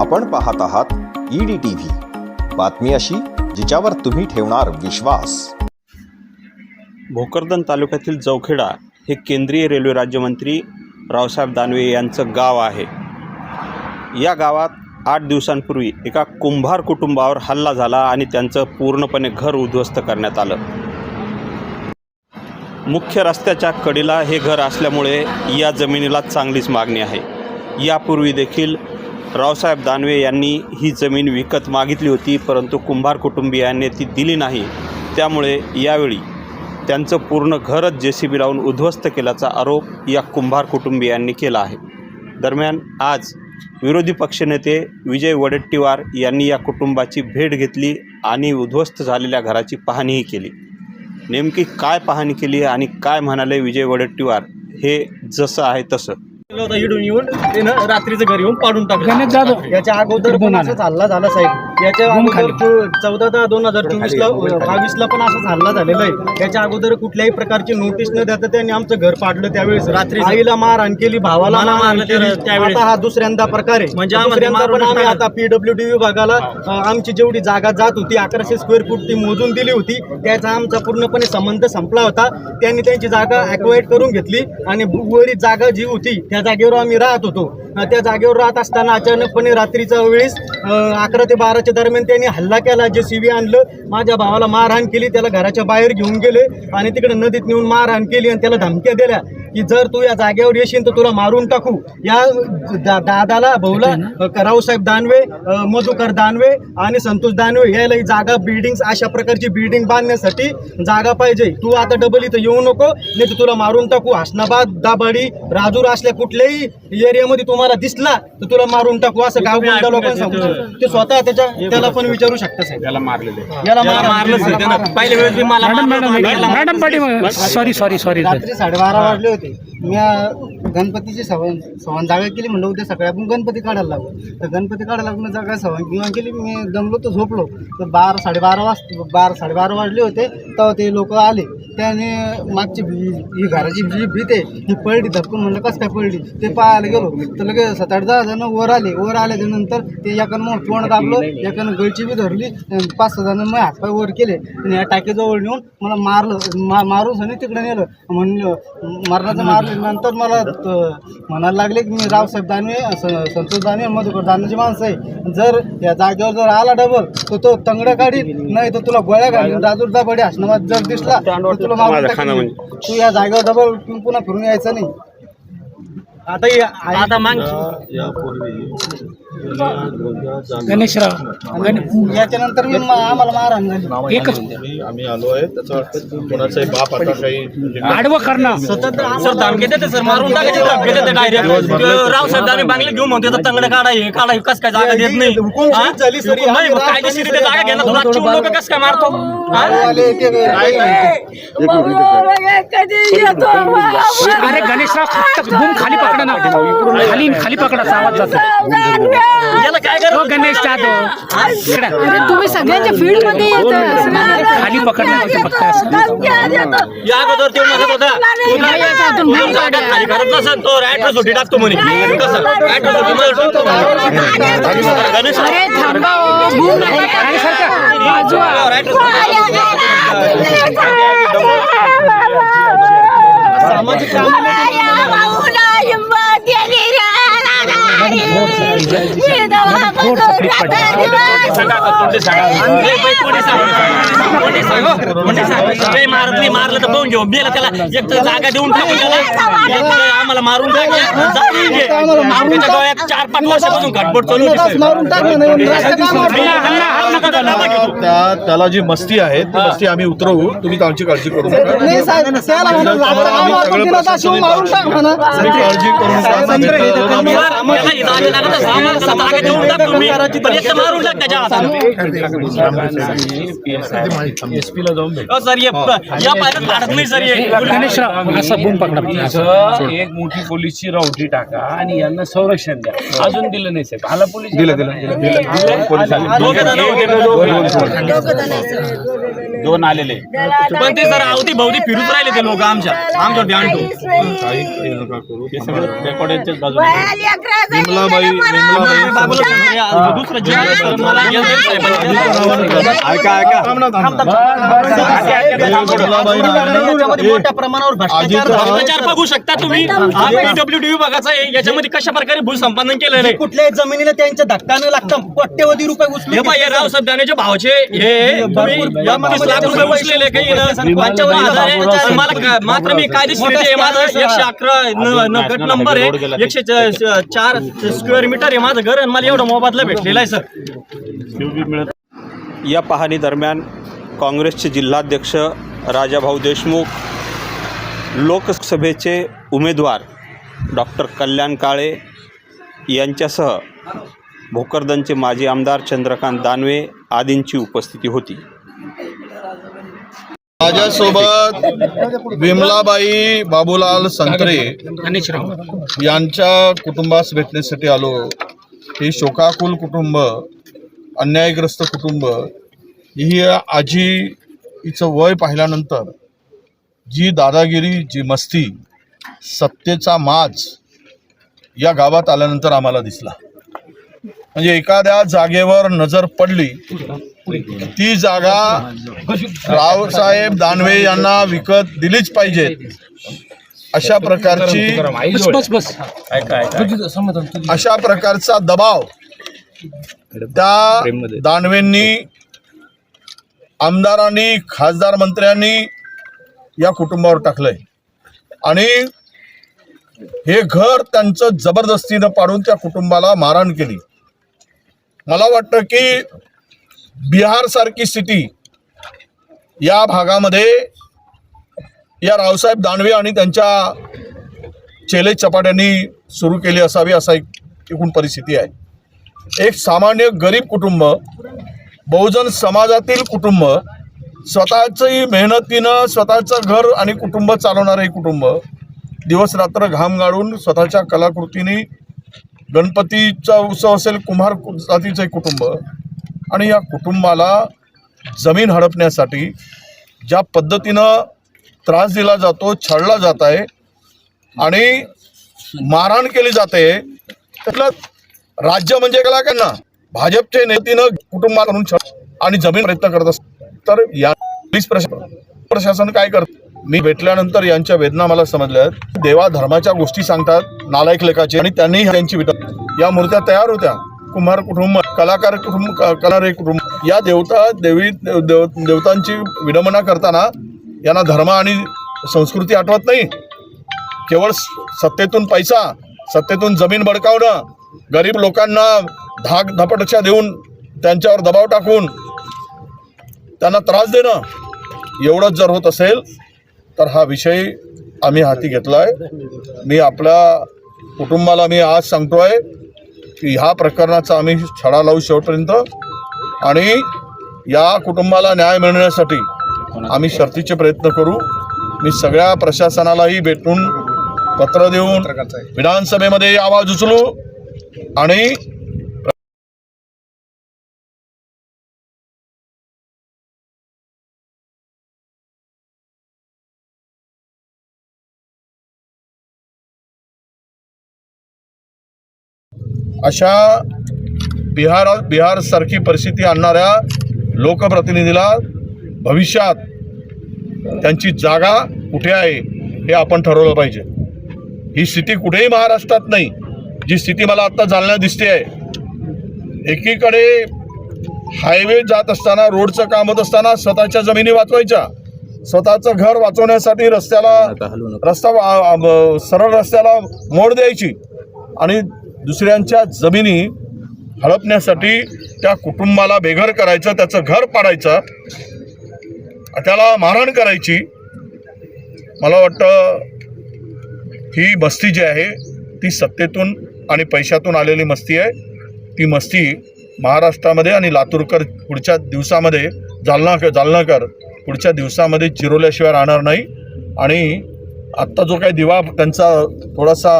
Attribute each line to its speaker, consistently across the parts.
Speaker 1: आपण पाहत आहात ईडी टी व्ही बातमी अशी जिच्यावर तुम्ही ठेवणार विश्वास.
Speaker 2: भोकरदन तालुक्यातील जवखेडा हे केंद्रीय रेल्वे राज्यमंत्री रावसाहेब दानवे यांचं गाव आहे. या गावात आठ दिवसांपूर्वी एका कुंभार कुटुंबावर हल्ला झाला आणि त्यांचं पूर्णपणे घर उद्ध्वस्त करण्यात आलं. मुख्य रस्त्याच्या कडेला हे घर असल्यामुळे या जमिनीला चांगलीच मागणी आहे. यापूर्वी देखील रावसाहेब दानवे यांनी ही जमीन विकत मागितली होती परंतु कुंभार कुटुंबियांनी ती दिली नाही. त्यामुळे यावेळी त्यांचं पूर्ण घरच जे सी बी लावून उद्ध्वस्त केल्याचा आरोप या कुंभार कुटुंबियांनी केला आहे. दरम्यान आज विरोधी पक्षनेते विजय वडेट्टीवार यांनी या कुटुंबाची भेट घेतली आणि उद्ध्वस्त झालेल्या घराची पाहणीही केली. नेमकी काय पाहणी केली आणि काय म्हणाले विजय वडेट्टीवार हे जसं आहे तसं.
Speaker 3: होता इडून येऊन त्यानं रात्रीचं घर येऊन पाडून
Speaker 4: गणेश
Speaker 3: टाकलं
Speaker 4: जाधव
Speaker 3: याच्या अगोदर पण असंच हल्ला झाला साहेब. याच्या अगोदर चौ- चौदा दहा दोन हजार चोवीस ला बावीस ला पण असंच हल्ला झालेला आहे. याच्या अगोदर कुठल्याही प्रकारची नोटीस न देता त्यांनी आमचं घर पाडलं त्यावेळेस. रात्री आईला मारहाण केली भावाला
Speaker 4: मला
Speaker 3: मारहाण
Speaker 4: मारलं
Speaker 3: केली
Speaker 4: त्या- त्यावेळेस.
Speaker 3: आता हा दुसऱ्यांदा प्रकार आहे.
Speaker 4: म्हणजे आम्हाला
Speaker 3: दुसऱ्यांदा
Speaker 4: मारून
Speaker 3: पण आम्ही
Speaker 4: टाकलं.
Speaker 3: आता पीडब्ल्यू डी विभागाला अ, आमची जेवढी जागा जात होती अकराशे स्क्वेअर फूट ती मोजून दिली होती. त्याचा आमचा पूर्णपणे संबंध संपला होता. त्यांनी त्यांची जागा अक्वाईड करून घेतली आणि उर्वरित जागा जी होती त्या जागेवर आम्ही राहत होतो. त्या जागेवर राहत असताना अचानकपणे रात्रीच्या वेळेस अकरा ते बाराच्या दरम्यान त्यांनी हल्ला केला. जे सी आणलं. माझ्या भावाला मारहाण केली. त्याला घराच्या बाहेर घेऊन गेले आणि तिकडे नदीत नेऊन मारहाण केली आणि त्याला धमक्या दिल्या. की जर तू या जागेवर येशील तर तुला मारून टाकू. या दा- दादाला भाऊला रावसाहेब दानवे मधुकर दानवे आणि संतोष दानवे यायला ही जागा बिल्डिंग अशा प्रकारची बिल्डिंग बांधण्यासाठी जागा पाहिजे. तू आता डबल इथं येऊ नको नाही तर तुला मारून टाकू. हसनाबाद दाबाडी राजूर असल्या कुठल्याही एरियामध्ये तुम्हाला दिसला तर तुला मारून टाकू असं गाव लोकांना सांगतो ते स्वतः त्याच्या त्याला पण विचारू शकता साहेब. याला मारलेले. याला मारलं त्यानं पहिल्या वेळेस मी मला
Speaker 4: मॅडम
Speaker 3: याला
Speaker 4: सॉरी सॉरी सॉरी
Speaker 5: रात्री साडेबारा वाजले होते. मी गणपतीचे गणपतीची सवण सवण जागा केली म्हणलं उद्या सकाळी आपण गणपती काढायला लागलो तर गणपती काढायला लागून जागा सवन किंवा केली मी दमलो तर झोपलो. तर बारा साडेबारा वाज बारा साडेबारा वाजले होते तेव्हा ते लोक आले. त्याने मागची भी- ही घराची जी भीत आहे ही पडली धपकून म्हणलं कसं काय पडली? ते पाहायला गेलो तर लगेच सात आठ दहा जण वर आले. वर आल्याच्यानंतर ते एकानं मग तोंड दाबलं एकानं गळची बी धरली पाच सहा जण मग हातपाय वर केले. आणि या टाकीजवळ नेऊन मला मारलं मा मारून आणि तिकडे नेलं. म्हणलं मारण्याचं मारल्यानंतर नंतर मला म्हणायला लागले की मी रावसाहेब दानवे संतोष दानवे मधुकर दानवेची माणसं आहे. जर या जागेवर जर आला डबल तर तो तंगडं काढील नाही तर तुला गोळ्या घालीन. राजूरचा बडी हसनाबाद जर दिसला टाकीन. तू या जागेवर डबल पुन्हा फिरून यायचं नाही
Speaker 3: आता हे- आता माग
Speaker 4: गणेशराव गण-
Speaker 5: याच्यानंतर मी आम्हाला मारहाण झाली
Speaker 4: एकच
Speaker 6: आम्ही आलो आहे त्याचं वाटतं कोणाचाही बाप आता काही म्हणजे
Speaker 4: आडवं करणं
Speaker 3: सर धमके देते सर मारून टाकायचे धमके देते डायरेक्ट रावसाहेब दानवे बांगले घेऊन म्हणते तर तंगडे काढा हे काढा हे कसं काय जागा देत नाही हा?
Speaker 5: सर.
Speaker 3: कायदेशीर जागा घ्यायला तुला चिवून लोकं कसं काय मारतो हा?
Speaker 4: अरे गणेशराव फक्त घुम खाली पकडा ना खाली खाली पकडाचा आवाज जातो
Speaker 3: याला काय
Speaker 4: हो
Speaker 3: करत
Speaker 4: गणेश जाधव इकडे.
Speaker 7: तुम्ही सगळ्यांच्या फील्डमध्ये
Speaker 4: खाली पकडणं होतं फक्त असं.
Speaker 3: या अगोदर ते म्हणत होता तू
Speaker 7: नाही
Speaker 3: तू
Speaker 7: नाही
Speaker 3: जागा
Speaker 7: काढा.
Speaker 3: खाली करत नसेल तो ऍड्रेस सुटी टाकतो म्हणे कसं मला? गणेश
Speaker 7: अरे थांबा हो. भूक
Speaker 4: सारखं
Speaker 3: सामाजिक कामाला मारत मारलं तर पाहून घेऊ. बेला त्याला. एक तर जागा देऊन टाकू त्याला. आम्हाला मारून डोळ्यात चार पाच वर्षापासून घटबट चालू
Speaker 6: त्याला जी मस्ती आहे ती मस्ती आम्ही उतरवू. तुम्ही आमची काळजी करू नका. काळजी करू.
Speaker 3: एक
Speaker 8: मोठी पोलीसची रावटी टाका आणि यांना संरक्षण द्या अजून दिलं नाही साहेब आला पोलीस
Speaker 6: दिलं दिलं
Speaker 8: दोन आलेले.
Speaker 3: पण ते जर अवती भवती फिरूच राहिले ते लोक आमच्या. आमच्यावर ध्यान मोठ्या प्रमाणावर भ्रष्टाचार
Speaker 6: राव-
Speaker 3: बघू शकता तुम्ही. पीडब्ल्यूडी विभागाचा आहे याच्यामध्ये कशा प्रकारे भूसंपादन केलेलं आहे? कुठल्याही जमिनीला त्यांच्या धक्का न लागता कोट्यवधी रुपये हे पाहिजे रावसाहेब दानवेच्या भावाचे हे लाख रुपये काही आहे. मला मात्र मी कायदेशीर माझं एकशे अकरा गट नंबर आहे एकशे च- चार स्क्वेअर मीटर आहे माझं घर आणि मला एवढं मोबदला भेटलेला आहे सर
Speaker 2: या पाहणी दरम्यान काँग्रेसचे जिल्हाध्यक्ष राजाभाऊ देशमुख लोकसभेचे उमेदवार डॉक्टर कल्याण काळे यांच्यासह भोकरदनचे माजी आमदार चंद्रकांत दानवे आदींची उपस्थिती होती.
Speaker 6: माझ्यासोबत विमलाबाई बाबूलाल संत्रे यांच्या कुटुंबास भेटण्यासाठी आलो. हे शोकाकुल कुटुंब अन्यायग्रस्त कुटुंब ही आजी हिचं वय पाहिल्यानंतर जी दादागिरी जी मस्ती सत्तेचा माज या गावात आल्यानंतर आम्हाला दिसला. म्हणजे एखाद्या जागेवर नजर पडली ती जागा रावसाहेब दानवे यांना विकत दिलीच पाहिजे. अशा प्रकारची अशा प्रकारचा दबाव त्या दानवेंनी आमदारांनी खासदार मंत्र्यांनी या कुटुंबावर टाकलंय. आणि हे घर त्यांचं जबरदस्तीनं पाडून त्या कुटुंबाला मारहाण केली. मला वाटतं की बिहारसारखी स्थिती या भागामध्ये या रावसाहेब दानवे आणि त्यांच्या चेले चपाट्यांनी सुरू केली असावी असा एक एकूण परिस्थिती आहे. एक सामान्य गरीब कुटुंब बहुजन समाजातील कुटुंब स्वतःचंही मेहनतीनं स्वतःचं घर आणि कुटुंब चालवणारं हे कुटुंब दिवस रात्र घाम गाळून स्वतःच्या कलाकृतीने गणपतीचा उत्सव असेल कुंभार जातीचं एक कुटुंब. आणि या कुटुंबाला जमीन हडपण्यासाठी ज्या पद्धतीनं त्रास दिला जातो छळला जात आहे आणि मारहाण केली जाते त्यातलं राज्य म्हणजे कला त्यांना भाजपचे नेतीनं कुटुंबाकडून छळ आणि जमीन प्रयत्न करत असत तर या पोलीस प्रशासन प्रशासन काय करत? मी भेटल्यानंतर यांच्या वेदना मला समजल्या देवा धर्माच्या गोष्टी सांगतात नालायक लेखाचे आणि त्यांनी त्यांची विटा या मूर्त्या तयार होत्या. कुंभार कुटुंब कलाकार कुटुंब क- कलारे कुटुंब. या देवता देवी देव देवतांची विडंबना करताना यांना धर्म आणि संस्कृती आठवत नाही. केवळ सत्तेतून पैसा सत्तेतून जमीन बडकावणं गरीब लोकांना धाक धपटशा देऊन त्यांच्यावर दबाव टाकून त्यांना त्रास देणं एवढंच जर होत असेल तर हा विषय आम्ही हाती घेतला आहे मी आपल्या कुटुंबाला मी आज सांगतो आहे की ह्या प्रकरणाचा आम्ही छडा लावू शेवटपर्यंत. आणि या कुटुंबाला न्याय मिळण्यासाठी आम्ही शर्तीचे प्रयत्न करू. मी सगळ्या प्रशासनालाही भेटून पत्र देऊन विधानसभेमध्ये आवाज उचलू. आणि अशा बिहारात बिहारसारखी परिस्थिती आणणाऱ्या लोकप्रतिनिधीला भविष्यात त्यांची जागा कुठे आहे हे आपण ठरवलं पाहिजे. ही स्थिती कुठेही महाराष्ट्रात नाही. जी स्थिती मला आत्ता जालन्यात दिसते आहे. एकीकडे हायवे जात असताना रोडचं काम होत असताना स्वतःच्या जमिनी वाचवायच्या. स्वतःचं घर वाचवण्यासाठी रस्त्याला रस्ता सरळ रस्त्याला मोड द्यायची. आणि दुसऱ्यांच्या जमिनी हडपण्यासाठी त्या कुटुंबाला बेघर करायचं त्याचं घर पाडायचं त्याला मारहाण करायची मला वाटतं ही मस्ती जी आहे ती सत्तेतून आणि पैशातून आलेली मस्ती आहे. ती मस्ती महाराष्ट्रामध्ये आणि लातूरकर पुढच्या दिवसामध्ये जालना जालनाकर पुढच्या दिवसामध्ये चिरवल्याशिवाय राहणार नाही. आणि आत्ता जो काही दिवा त्यांचा थोडासा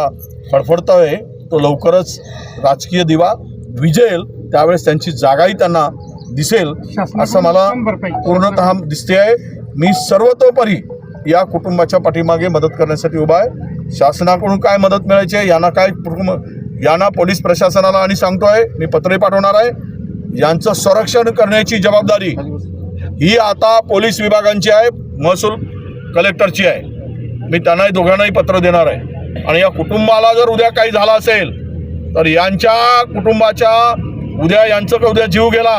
Speaker 6: फडफडतो आहे तो लवकरच राजकीय दिवा विजेल त्यावेळेस त्यांची जागाही त्यांना दिसेल असं मला पूर्णतः दिसते आहे. मी सर्वतोपरी या कुटुंबाच्या पाठीमागे मदत करण्यासाठी उभा आहे. शासनाकडून काय मदत मिळायची आहे यांना काय यांना पोलीस प्रशासनाला आणि सांगतोय मी पत्रही पाठवणार आहे. यांचं संरक्षण करण्याची जबाबदारी ही आता पोलीस विभागांची आहे महसूल कलेक्टरची आहे. मी त्यांनाही दोघांनाही पत्र देणार आहे. आणि या कुटुंबाला जर उद्या काही झालं असेल तर यांच्या कुटुंबाच्या उद्या यांचं का उद्या जीव गेला?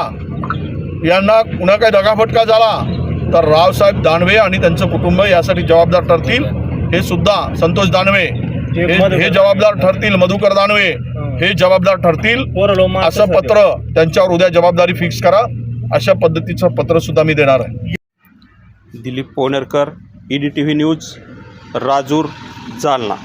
Speaker 6: यांना पुन्हा काही दगाफटका झाला? तर रावसाहेब दानवे आणि त्यांचं कुटुंब यासाठी जबाबदार ठरतील हे सुद्धा संतोष दानवे. हे जबाबदार ठरतील मधुकर दानवे. हे जबाबदार ठरतील. असं पत्र त्यांच्यावर उद्या जबाबदारी फिक्स करा. अशा पद्धतीचं पत्र सुद्धा मी देणार आहे.
Speaker 2: Dilip Pownerkar E D T V news Rajur Jalna.